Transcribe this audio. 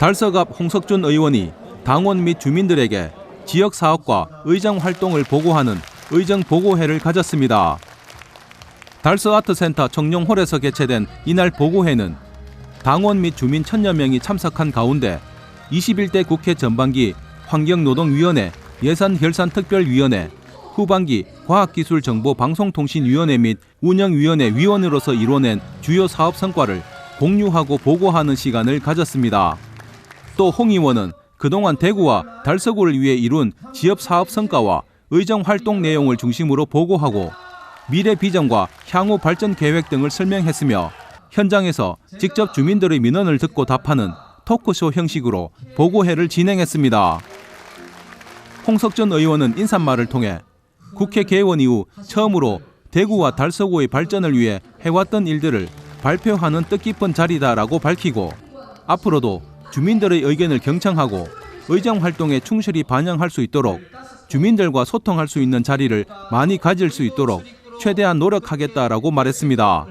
앞 홍석준 의원이 당원 및 주민들에게 지역 사업과 의정 활동을 보고하는 의정 보고회를 가졌습니다. 달서 아트센터 청룡홀에서 개최된 이날 보고회는 당원 및 주민 천여 명이 참석한 가운데 21대 국회 전반기 환경노동위원회 예산결산특별위원회 후반기 과학기술정보방송통신위원회 및 운영위원회 위원으로서 이뤄낸 주요 사업 성과를 공유하고 보고하는 시간을 가졌습니다. 또 홍 의원은 그동안 대구와 달서구를 위해 이룬 지역 사업 성과와 의정 활동 내용을 중심으로 보고하고 미래 비전과 향후 발전 계획 등을 설명했으며 현장에서 직접 주민들의 민원을 듣고 답하는 토크쇼 형식으로 보고회를 진행했습니다. 홍석전 의원은 인사말을 통해 국회 개원 이후 처음으로 대구와 달서구의 발전을 위해 해왔던 일들을 발표하는 뜻깊은 자리다라고 밝히고 앞으로도 주민들의 의견을 경청하고 의정 활동에 충실히 반영할 수 있도록 주민들과 소통할 수 있는 자리를 많이 가질 수 있도록 최대한 노력하겠다라고 말했습니다.